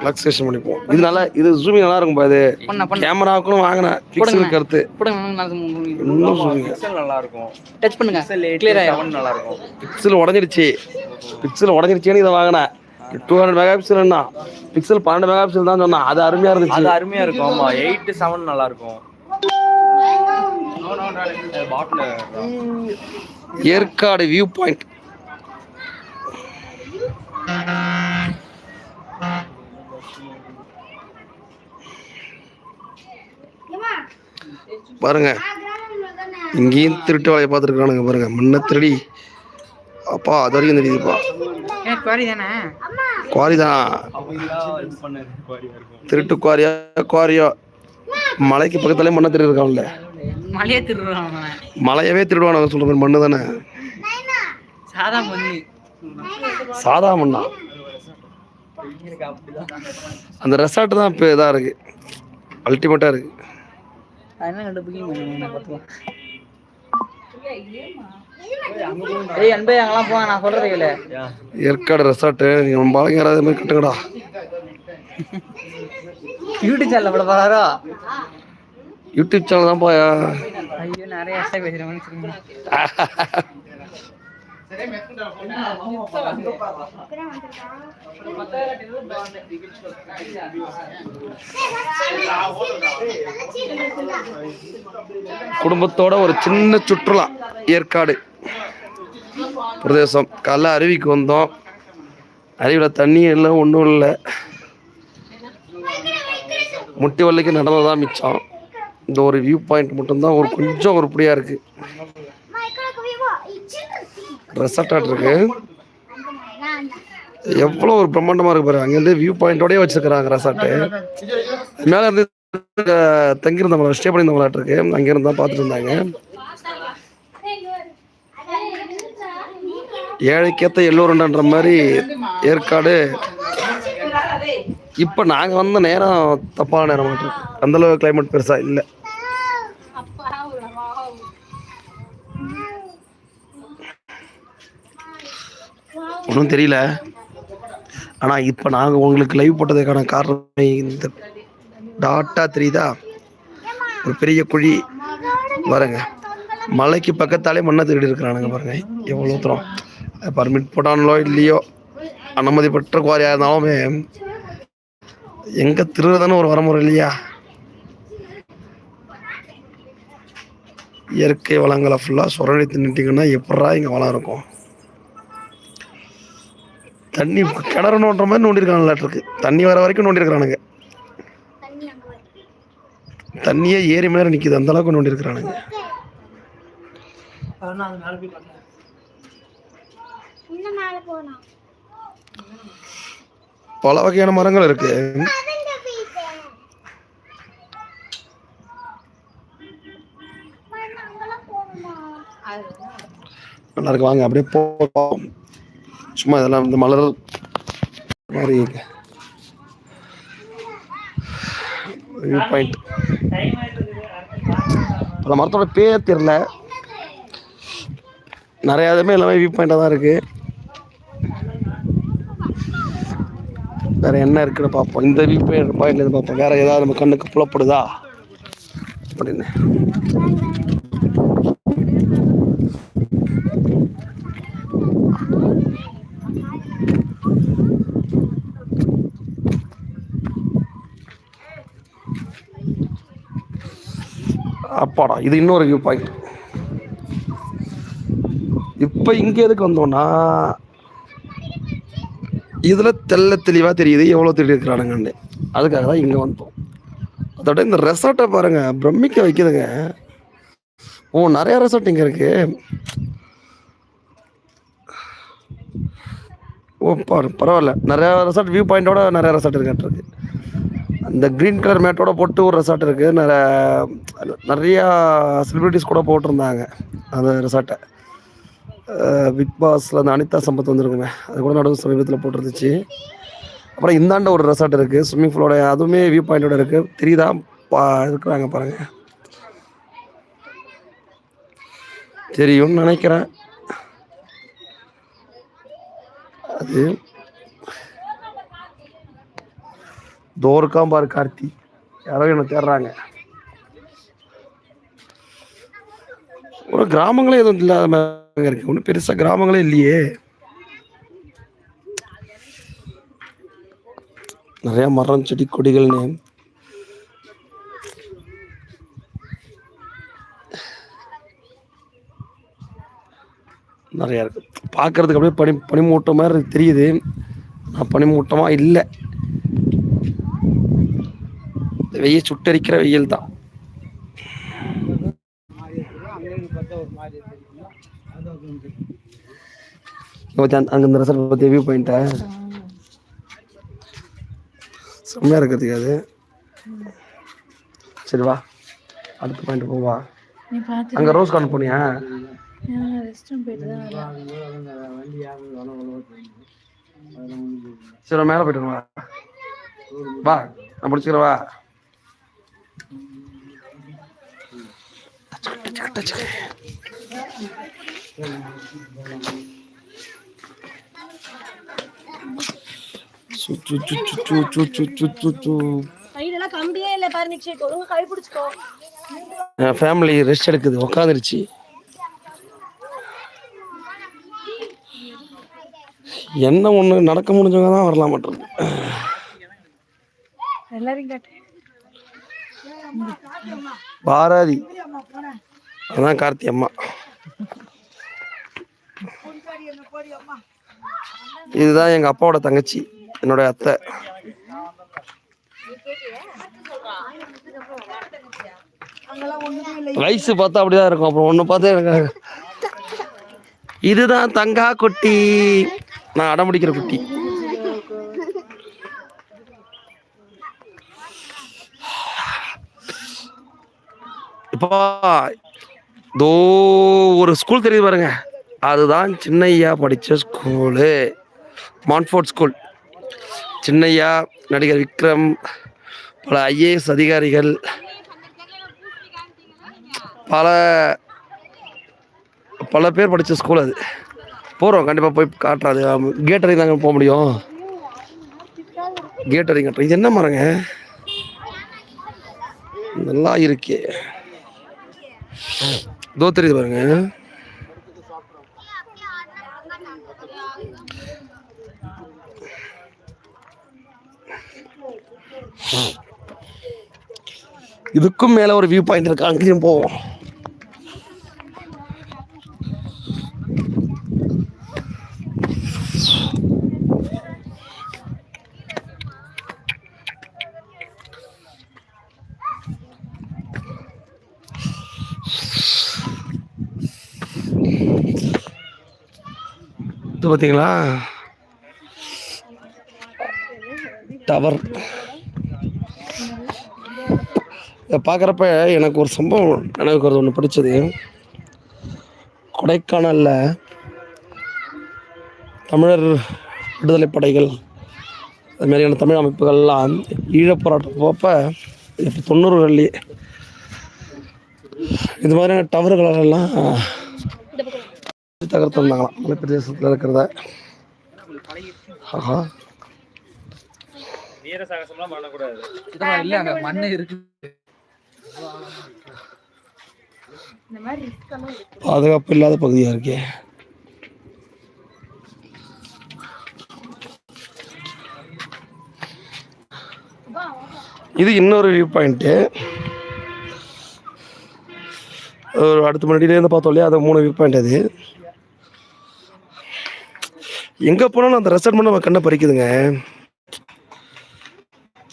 Relaxation பண்ணிப்போம் இது நல்லா இது ஜூமிங் நல்லா இருக்கும் இது. பண்ண பண்ண. கேமராவுக்கும் வாங்கினேன். பிக்சலுக்கு கருத்து. இன்னும் ஜூமிங் பிக்சல் நல்லா இருக்கும். டச் பண்ணுங்க. பிக்சல் கிளியர் ஆயிடும் செவன் நல்லா இருக்கும். பிக்சல் உடஞ்சிருச்சு பிக்சல் உடஞ்சிருச்சேன்னு இதை வாங்கினேன். டூ ஹண்ட்ரட் மெகா பிக்சல்னா பிக்சல் பன்னெண்டு மெகா பிக்சல் தான் சொன்னான். அது அருமையாக அது இருந்துச்சு அருமையா இருக்கும். ஆமா எயிட் செவன் நல்லா இருக்கும். பாட்டில் ஏற்காடு வியூ பாயிண்ட் பாருங்க. இங்கேயும் திருட்டு வேலையை பார்த்துருக்கானுங்க பாருங்க. முன்ன திருடி. அப்பா அது வரைக்கும் தெரியுதுப்பா ஏன் குவாரி தானே? குவாரி தான்? இது பண்ணது குவாரியா இருக்கும் திருட்டு குவாரியா குவாரியோ? மலைக்கு பக்கத்துலேயே மண்ணை திருடி இருக்கான்ல மலையே திருடுறான் மலையவே திருடுவானுங்க சொல்ற மாதிரி மண்ணு தானே? சாதா பண்ணி சாதா மண்ணா? அந்த ரெசார்ட் தான் இப்போ இதாக இருக்கு. அல்டிமேட்டாக இருக்கு. என்ன கண்டு புக்கிங் பண்ணுங்க பார்த்துக்கலாம் ஏய் அன்பே அங்கெல்லாம் போங்க நான் சொல்றது கேளு. ஏற்காடு ரெசார்ட்டு நீங்கள் நம்ம பாலங்க யாராவது மாதிரி கட்டுங்கடா. யூடியூப் சேனல் போட போறாரோ? யூடியூப் சேனல் தான் போயா? ஐயோ நிறைய பேசுறேன் சொல்லுங்க குடும்பத்தோட ஒரு சின்ன சுற்றுலா ஏற்காடு பிரதேசம். காலைல அருவிக்கு வந்தோம். அருவியில் தண்ணி இல்லை ஒன்றும் இல்லை. முட்டி வள்ளிக்கு நடந்ததான் மிச்சம். இந்த ஒரு வியூ பாயிண்ட் மட்டும்தான். ஒரு கொஞ்சம் உருப்படியாக இருக்குது ரெசார்ட் இருக்கு. எவ்வளோ ஒரு பிரம்மாண்டமாக இருக்கு பாரு. அங்கேருந்து வியூ பாயிண்டோடய வச்சிருக்கிறாங்க ரெசார்ட்டு மேலே இருந்து தங்கியிருந்தவங்கள ஸ்டே பண்ணியிருந்தவங்களாட்டு இருக்கு. அங்கேருந்து தான் பார்த்துட்டு இருந்தாங்க. ஏழைக்கேத்த எல்லோருண்டான்ற மாதிரி ஏற்காடு. இப்போ நாங்கள் வந்த நேரம் தப்பான நேரம் மாட்டிருக்கு அந்தளவு கிளைமேட் பெருசாக இல்லை. ஒன்றும் தெரியல. ஆனால் இப்போ நாங்கள் உங்களுக்கு லைவ் போட்டதுக்கான காரணம் இந்த டாட்டா தெரியுதா? ஒரு பெரிய குழி. பாருங்க. மலைக்கு பக்கத்தாலே மண்ணை திருடி இருக்கிறானுங்க பாருங்க. எவ்வளோ தூரம். பர்மிட் போட்டானோ இல்லையோ அனுமதி பெற்ற குவாரியாக இருந்தாலுமே எங்கே திருடுறதுன்னு ஒரு வரமுறை இல்லையா? இயற்கை வளங்களை ஃபுல்லாக சுரண்டி தின்னுட்டிங்கன்னா எப்படா இங்கே வளம் இருக்கும்? தண்ணி கிணறு நோண்டுற மாதிரி நோண்டிருக்காங்களாட்டிருக்கு தண்ணி வர வரைக்கும் நோண்டிருக்கிறானுங்க தண்ணியே ஏறி மேலே நிற்கிது அந்த அளவுக்கு மேல போனோம் பல வகையான மரங்கள் இருக்கு. நல்லா இருக்கு. வாங்க அப்படியே போவோம் சும்மா இதெல்லாம் இந்த மலர் மாதிரி வியூ பாயிண்ட் அந்த மரத்தோட பேர் தெரியல. நிறைய இதுமே எல்லாமே வியூ பாயிண்டாக தான் இருக்கு. வேற என்ன இருக்குன்னு பார்ப்போம். இந்த வியூ பாயிண்ட் பாயிண்ட்ல இருந்து பார்ப்போம். வேற ஏதாவது நம்ம கண்ணுக்கு புலப்படுதா? அப்படின்னு. அப்பாடா இது இன்னொரு வியூ பாயிண்ட் இப்போ இங்கே எதுக்கு வந்தோம்னா இதில் தெல்ல தெளிவாக தெரியுது எவ்வளோ தெரியிருக்கிறானுங்கன்னு அதுக்காக தான் இங்கே வந்தோம். அதோட இந்த ரெசார்ட்டை பாருங்கள் பிரமிக்க வைக்குதுங்க. ஓ நிறைய ரெசார்ட் இங்கே இருக்கு. ஓ பரவாயில்ல. நிறையா ரெசார்ட் வியூ பாயிண்டோட நிறையா ரெசார்ட் இருக்கின்றது அந்த க்ரீன் கலர் மேட்டோட போட்டு ஒரு ரெசார்ட் இருக்குது நிறைய நிறையா செலிப்ரிட்டிஸ் கூட போட்டிருந்தாங்க அந்த ரெசார்ட்டை பிக் பாஸில் அந்த அனிதா சம்பத் வந்திருக்குமே. அது கூட நடுவு சமீபத்தில் போட்டிருந்துச்சு. அப்புறம் இந்தாண்ட ஒரு ரெசார்ட் இருக்குது ஸ்விம்மிங் ஃபூலோட அதுவுமே வியூ பாயிண்டோட இருக்குது தெரியுதா? பா இருக்கிறாங்க பாருங்கள் தெரியும்னு நினைக்கிறேன். அது தோருக்காம் பாரு கார்த்தி. யாரோ என்ன தேடுறாங்க. ஒரு கிராமங்களே எதுவும் இல்லாத மாதிரி இருக்கு. ஒன்றும் பெருசாக கிராமங்களே இல்லையே. நிறைய மரம் செடி கொடிகள்னு. நிறையா இருக்கு. பார்க்கறதுக்கு அப்படியே பனி பனிமூட்டம் மாதிரி தெரியுது. ஆனால் பனிமூட்டமாக இல்லை. வெயில் சுட்டரிக்கிற வெயில் தான் அங்கே இந்த ரெசார்ட் பற்றி வியூ பாயிண்ட்டா செம்மையாக இருக்கிறதுக்கு அது. சரி வா அடுத்த பாயிண்ட் போவா. அங்கே ரோஸ் கார்டன் போனியா. சரி மேலே போயிட்டு வா. வா நான் பிடிச்சிக்கிறேன் வா. என் ஃபேமிலி ரெஸ்ட் எடுக்குது. உக்காந்துருச்சு. என்ன ஒன்று நடக்க முடிஞ்சவங்க தான் வரலாம் காட்டு பாரதி. அதான் கார்த்தி அம்மா. இதுதான் எங்க அப்பாவோட தங்கச்சி என்னோட அத்தை. வயசு பார்த்தா அப்படிதான் இருக்கும். அப்புறம் ஒன்று பார்த்து எனக்கு இதுதான் தங்கா குட்டி. நான் அடம்பிடிக்கிற குட்டி. இப்போ தோ ஒரு ஸ்கூல் தெரியுது பாருங்க. அதுதான் சின்னையா படித்த ஸ்கூலு மான்ஃபோர்ட் ஸ்கூல் சின்னையா நடிகர் விக்ரம் பல ஐஏஎஸ் அதிகாரிகள் பல பல பேர் படித்த ஸ்கூல் அது. போகிறோம் கண்டிப்பாக போய் காட்டுறாது கேட் தாங்க போக முடியும். கேட் வரைக்கும் இது என்ன மரங்க? நல்லா இருக்கே. தோ தெரியுது பாருங்க. இதுக்கும் மேல ஒரு வியூ பாயிண்ட் இருக்கு அங்கேயும் போவோம். இது பார்த்தீங்களா? டவர். இதை பார்க்குறப்ப எனக்கு ஒரு சம்பவம் நினைவுக்கு வருது ஒன்று பிடிச்சது. கொடைக்கானலில் தமிழர் விடுதலை படைகள் அது மாதிரியான தமிழ் அமைப்புகள்லாம் ஈழ போராட்டம் போப்ப இப்போ தொண்ணூறுகள்லேயே. இது மாதிரியான டவர்களெல்லாம் தகர்த்து வந்தாங்களாம் மலைப்பிரதேசத்தில் இருக்கிறத. ஆஹா. பண்ணக்கூடாது. இல்ல அங்க மண்ணு இருக்கு. பாதுகாப்பு இல்லாத பகுதியாக இருக்கே. இது இன்னொரு வியூ பாயிண்ட்டு ஒரு அடுத்த முன்னாடியிலேருந்து பார்த்தோம் இல்லையா? அது மூணு வியூ பாயிண்ட் அது. எங்கே போனாலும் அந்த ரெசார்ட் நம்ம கண்ணை பறிக்குதுங்க.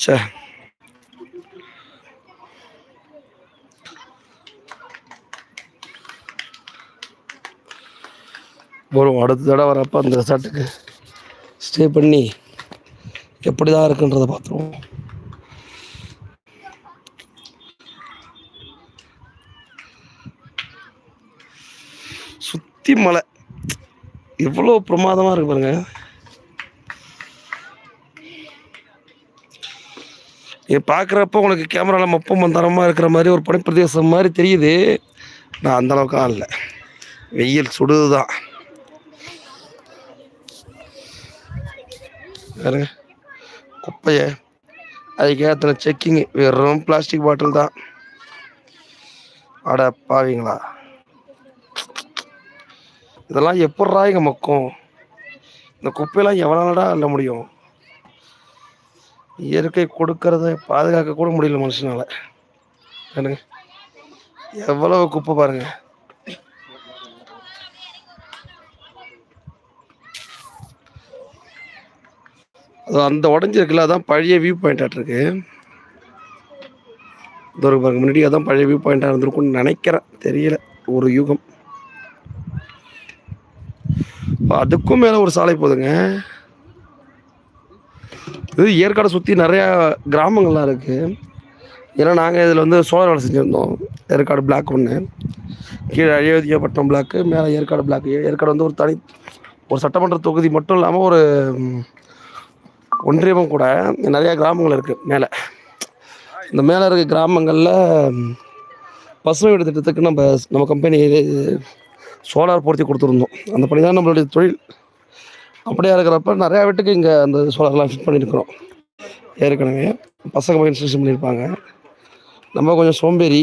சே வரும். அடுத்த தடவை வரப்போ அந்த ரெசார்ட்டுக்கு ஸ்டே பண்ணி எப்படி தான் இருக்குன்றதை பார்த்துருவோம். சுற்றி மலை. எவ்வளோ பிரமாதமாக இருக்கு பாருங்க. நீ பார்க்குறப்ப உங்களுக்கு கேமராவில் மொப்பம் மந்தரமாக இருக்கிற மாதிரி ஒரு பனிப்பிரதேசம் மாதிரி தெரியுது. நான் அந்த அளவுக்கு இல்லை. வெயில் சுடுது தான் பாருங்க. குப்பையை அதுக்கு ஏற்றின செக்கிங் வெறும் பிளாஸ்டிக் பாட்டில் தான். அட பாவீங்களா இதெல்லாம் எப்படா இங்கே மக்கும்? இந்த குப்பையெல்லாம் எவ்வளோடா அள்ள முடியும்? இயற்கை கொடுக்கறத பாதுகாக்க கூட முடியல மனுஷனால. என்னங்க? எவ்வளவு குப்பை பாருங்க. அது அந்த உடஞ்சிருக்குல்ல அதான் பழைய வியூ பாயிண்ட் இருக்கு. இந்த ஒரு பாருங்க முன்னாடி அதான் பழைய வியூ பாயிண்டாக இருந்திருக்கும்னு நினைக்கிறேன். தெரியல ஒரு யூகம். அதுக்கும் மேலே ஒரு சாலை போகுதுங்க இது ஏற்காடை சுற்றி நிறையா கிராமங்கள்லாம் இருக்குது ஏன்னா நாங்கள் இதில் வந்து சோழர் வேலை செஞ்சுருந்தோம். ஏற்காடு பிளாக் ஒன்று கீழே அயோத்தியாப்பட்டினம் பிளாக்கு மேலே ஏற்காடு பிளாக் ஏற்காடு வந்து ஒரு தனி ஒரு சட்டமன்ற தொகுதி மட்டும் இல்லாமல் ஒரு ஒன்றியமும் கூட நிறையா கிராமங்கள் இருக்குது மேலே. இந்த மேலே இருக்க கிராமங்களில் பசுமை வீடு திட்டத்துக்கு நம்ம நம்ம கம்பெனி சோலார் பொருத்தி கொடுத்துருந்தோம். அந்த பணி தான் நம்மளுடைய தொழில். அப்படியே இருக்கிறப்ப நிறையா வீட்டுக்கு இங்கே அந்த சோலார்லாம் ஃபிட் பண்ணியிருக்கிறோம் ஏற்கனவே பசங்க போய் பண்ணியிருப்பாங்க. நம்ம கொஞ்சம் சோம்பேறி.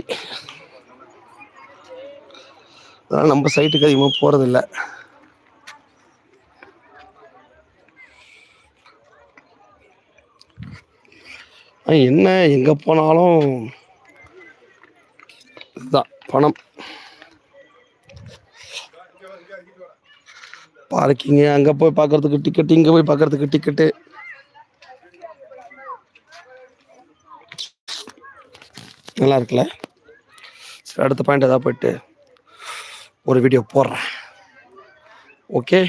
அதனால் நம்ம சைட்டுக்கு அதிகமாக போகிறதில்ல என்ன எங்கே போனாலும் இதுதான் பணம். பார்க்கிங்கு அங்கே போய் பார்க்கறதுக்கு டிக்கெட்டு இங்கே போய் பார்க்கறதுக்கு டிக்கெட்டு நல்லா இருக்குல்ல? சரி அடுத்த பாயிண்ட் ஏதாவது போயிட்டு ஒரு வீடியோ போடுறேன். Okay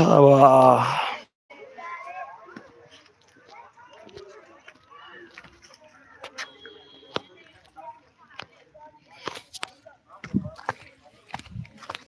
Aber